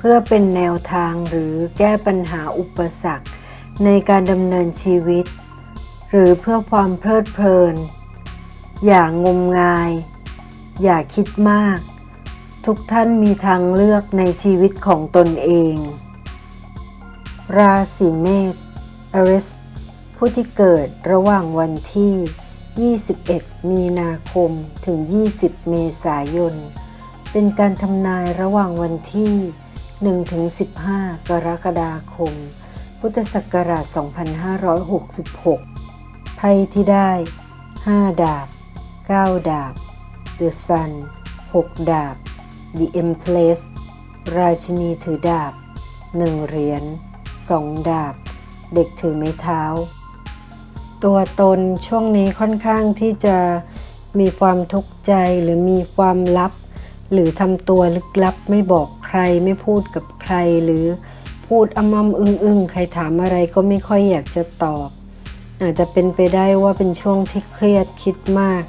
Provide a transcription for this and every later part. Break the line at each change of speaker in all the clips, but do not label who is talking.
พื่อเป็นแนวทางหรือแก้ปัญหาอุปสรรค ในการดำเนินชีวิต หรือเพื่อความเพลิดเพลิน อย่างงมงาย อย่าคิดมาก ทุกท่านมีทางเลือกในชีวิตของตนเอง ราศีเมษอริสผู้ที่เกิดระหว่างวันที่ 21 มีนาคมถึง 20 เมษายน เป็นการทำนายระหว่างวันที่ 1ถึง15 กรกฎาคม พุทธศักราช 2566 ไพ่ที่ได้ 5 ดาบ 9 ดาบ The Sun 6 ดาบ The Empress ราชินีถือดาบ 1 เหรียญ 2 ดาบ เด็กถือไม้เท้า ตัวตนช่วงนี้ค่อนข้างที่จะมีความทุกข์ใจหรือมีความลับ หรือทำตัวลึกลับไม่บอก ใครไม่พูดกับใครหรือพูดอำมำอึ้งอึ้งใครถามอะไรก็ไม่ค่อยอยากจะตอบ อาจจะเป็นไปได้ว่าเป็นช่วงที่เครียดคิดมาก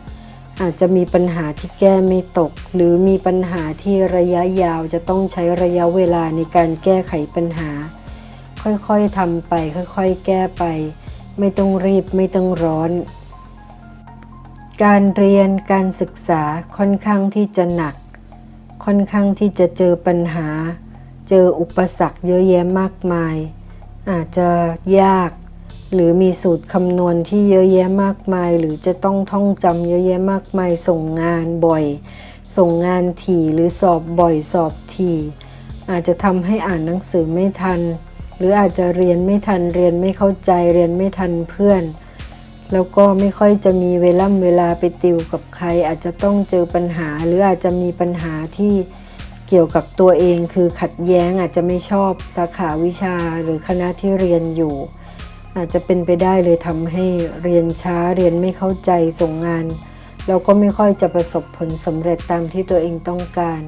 อาจจะมีปัญหาที่แก้ไม่ตก หรือมีปัญหาที่ระยะยาวจะต้องใช้ระยะเวลาในการแก้ไขปัญหา ค่อยๆทำไป ค่อยๆ แก้ไป ไม่ต้องรีบไม่ต้องร้อน การเรียนการศึกษาค่อนข้างที่จะหนัก ค่อนข้างที่จะเจอปัญหา เจออุปสรรคเยอะแยะมากมาย อาจจะยาก หรือมีสูตรคำนวณที่เยอะแยะมากมาย หรือจะต้องท่องจำเยอะแยะมากมาย ส่งงานบ่อย ส่งงานถี่หรือสอบบ่อยสอบถี่ อาจจะทำให้อ่านหนังสือไม่ทัน หรืออาจจะเรียนไม่ทันเรียนไม่เข้าใจเรียนไม่ทันเพื่อน แล้วก็ไม่ค่อยจะมีเวลาเวลาไปติวกับใคร อาจจะต้องเจอปัญหา หรืออาจจะมีปัญหาที่เกี่ยวกับตัวเองคือขัดแย้งอาจจะไม่ชอบสาขาวิชาหรือคณะที่เรียนอยู่ อาจจะเป็นไปได้เลยทำให้เรียนช้าเรียนไม่เข้าใจส่งงานแล้วก็ไม่ค่อยจะประสบผลสำเร็จตามที่ตัวเองต้องการ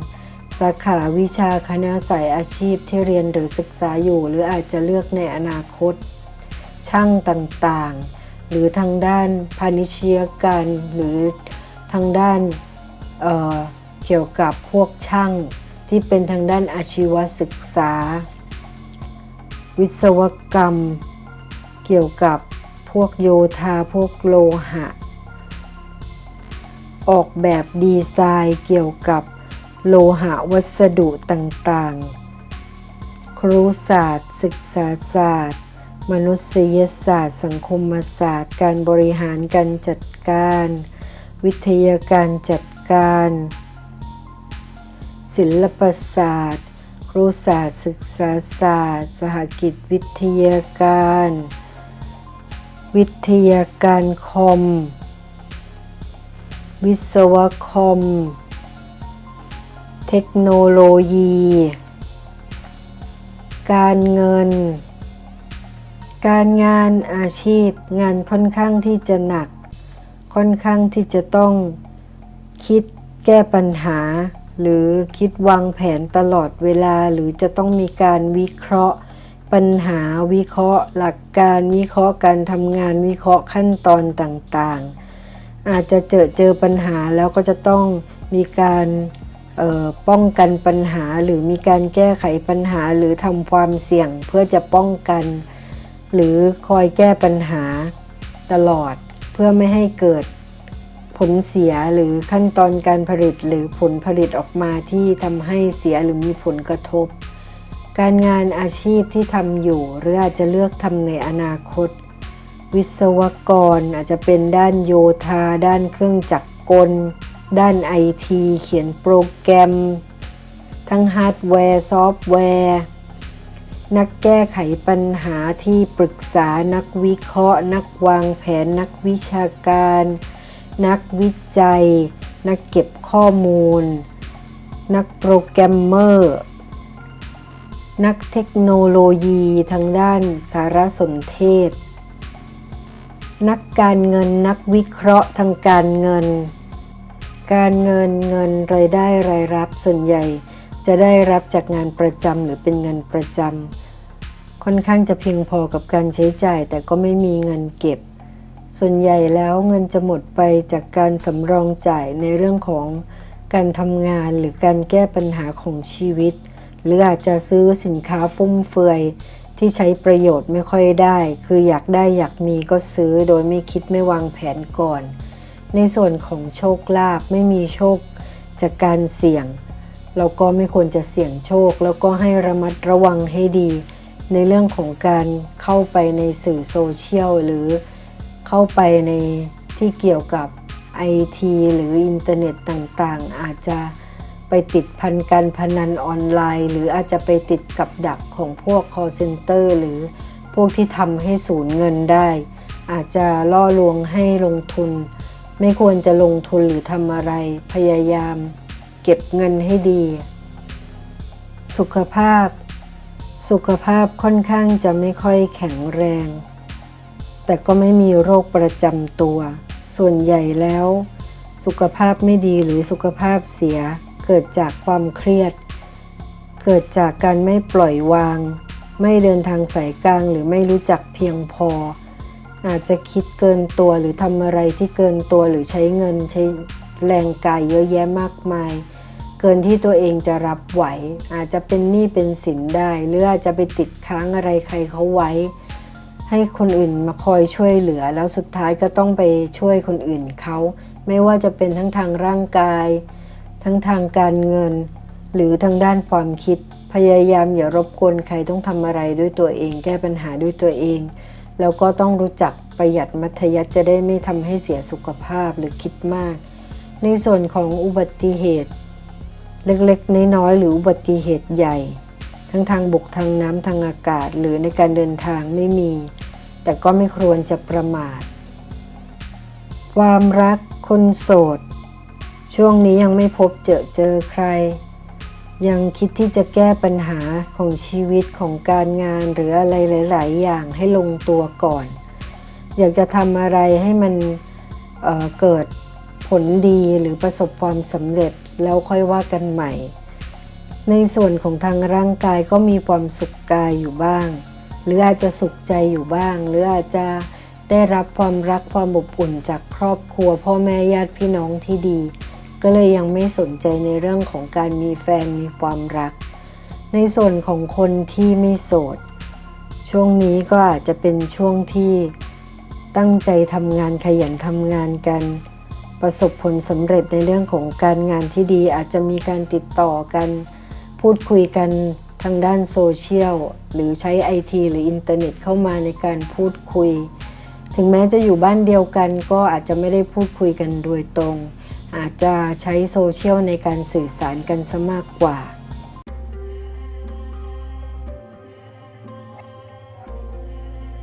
สาขาวิชาคณะสายอาชีพที่เรียนหรือศึกษาอยู่ หรืออาจจะเลือกในอนาคต ช่างต่างๆ หรือทางด้านพาณิชยการหรือทางด้านเเกี่ยวกับพวกช่างที่เป็นทางด้านอาชีวศึกษา วิศวกรรม เกี่ยวกับพวกโยธาพวกโลหะ ออกแบบดีไซน์เกี่ยวกับโลหะวัสดุต่างๆ ครุศาสตร์ ศึกษาศาสตร์ มนุษยศาสตร์ สังคมศาสตร์ การบริหารการจัดการ วิทยาการจัดการ ศิลปศาสตร์ ครุศาสตร์ ศึกษาศาสตร์ สหกิจวิทยาการ วิทยาการคอม วิศวคอม เทคโนโลยี การเงิน การงานอาชีพงานค่อนข้างที่จะหนัก ค่อนข้างที่จะต้องคิดแก้ปัญหา หรือคิดวางแผนตลอดเวลาหรือจะต้องมีการวิเคราะห์ ปัญหาวิเคราะห์ หลักการวิเคราะห์การทำงานวิเคราะห์ขั้นตอนต่างๆ อาจจะเจอเจอปัญหาแล้วก็จะต้องมีการป้องกันปัญหาหรือมีการแก้ไขปัญหาหรือทำความเสี่ยงเพื่อจะป้องกัน หรือคอยแก้ปัญหาตลอดเพื่อไม่ให้เกิดผลเสียหรือขั้นตอนการผลิตหรือผลผลิตออกมาที่ทำให้เสียหรือมีผลกระทบ การงานอาชีพที่ทำอยู่ หรืออาจจะเลือกทำในอนาคต วิศวกรอาจจะเป็นด้านโยธา ด้านเครื่องจักรกล ด้านไอที เขียนโปรแกรม ทั้งฮาร์ดแวร์ ซอฟต์แวร์ นักแก้ไขปัญหาที่ปรึกษานักวิเคราะห์ นักวางแผน นักวิชาการ นักวิจัย นักเก็บข้อมูล นักโปรแกรมเมอร์ นักเทคโนโลยีทางด้านสารสนเทศ นักการเงินนักวิเคราะห์ทางการเงิน การเงินเงินรายได้รายรับส่วนใหญ่จะได้รับจากงานประจำหรือเป็นเงินประจำ ค่อนข้างจะเพียงพอกับการใช้จ่าย แต่ก็ไม่มีเงินเก็บ ส่วนใหญ่แล้วเงินจะหมดไปจากการสำรองจ่ายในเรื่องของการทำงานหรือการแก้ปัญหาของชีวิต หรืออาจจะซื้อสินค้าฟุ่มเฟือยที่ใช้ประโยชน์ไม่ค่อยได้ คืออยากได้อยากมีก็ซื้อโดยไม่คิดไม่วางแผนก่อน ในส่วนของโชคลาภไม่มีโชคจากการเสี่ยง เราก็ไม่ควรจะเสี่ยงโชค แล้วก็ให้ระมัดระวังให้ดี ในเรื่องของการเข้าไปในสื่อโซเชียลหรือเข้าไปในที่เกี่ยวกับไอทีหรืออินเทอร์เน็ตต่างๆ อาจจะไปติดพันการพนันออนไลน์ หรืออาจจะไปติดกับดักของพวก call center หรือพวกที่ทำให้สูญเงินได้ อาจจะล่อลวงให้ลงทุน ไม่ควรจะลงทุนหรือทำอะไร พยายาม เก็บเงินให้ดี สุขภาพ สุขภาพค่อนข้างจะไม่ค่อยแข็งแรง แต่ก็ไม่มีโรคประจำตัว ส่วนใหญ่แล้ว สุขภาพไม่ดีหรือสุขภาพเสียเกิดจากความเครียด เกิดจากการไม่ปล่อยวาง ไม่เดินทางสายกลางหรือไม่รู้จักเพียงพอ อาจจะคิดเกินตัวหรือทำอะไรที่เกินตัวหรือใช้เงินใช้แรงกายเยอะแยะมากมาย เกินที่ตัวเองจะรับไหว อาจจะเป็นหนี้เป็นสินได้ หรืออาจจะไปติดค้างอะไรใครเขาไว้ ให้คนอื่นมาคอยช่วยเหลือ แล้วสุดท้ายก็ต้องไปช่วยคนอื่นเขาไม่ว่าจะเป็นทั้งทางร่างกาย ทั้งทางการเงิน หรือทางด้านความคิด พยายามอย่ารบกวนใครต้องทำอะไรด้วยตัวเอง แก้ปัญหาด้วยตัวเอง แล้วก็ต้องรู้จักประหยัดมัธยัติจะได้ไม่ทำให้เสียสุขภาพหรือคิดมาก ในส่วนของอุบัติเหตุ เล็กๆ น้อยๆ หรืออุบัติเหตุใหญ่ ทั้งทางบกทางน้ำทางอากาศ หรือในการเดินทางไม่มี แต่ก็ไม่ควรจะประมาท ความรักคนโสด ช่วงนี้ยังไม่พบเจอเจอใคร ยังคิดที่จะแก้ปัญหาของชีวิตของการงานหรืออะไรหลาย ๆ อย่างให้ลงตัวก่อน อยากจะทำอะไรให้มันเเกิดผลดีหรือประสบความสำเร็จ แล้วค่อยว่ากันใหม่ ในส่วนของทางร่างกายก็มีความสุขกายอยู่บ้าง หรืออาจจะสุขใจอยู่บ้าง หรืออาจจะได้รับความรักความอบอุ่นจากครอบครัว พ่อแม่ญาติพี่น้องที่ดี ก็เลยยังไม่สนใจในเรื่องของการมีแฟนมีความรัก ในส่วนของคนที่ไม่โสด ช่วงนี้ก็อาจจะเป็นช่วงที่ตั้งใจทำงานขยันทำงานกัน ประสบผลสำเร็จในเรื่องของการงานที่ดี อาจจะมีการติดต่อกัน พูดคุยกันทางด้านโซเชียล หรือใช้ไอทีหรืออินเทอร์เน็ตเข้ามาในการพูดคุย ถึงแม้จะอยู่บ้านเดียวกันก็อาจจะไม่ได้พูดคุยกันโดยตรง อาจจะใช้โซเชียลในการสื่อสารกันซะมากกว่า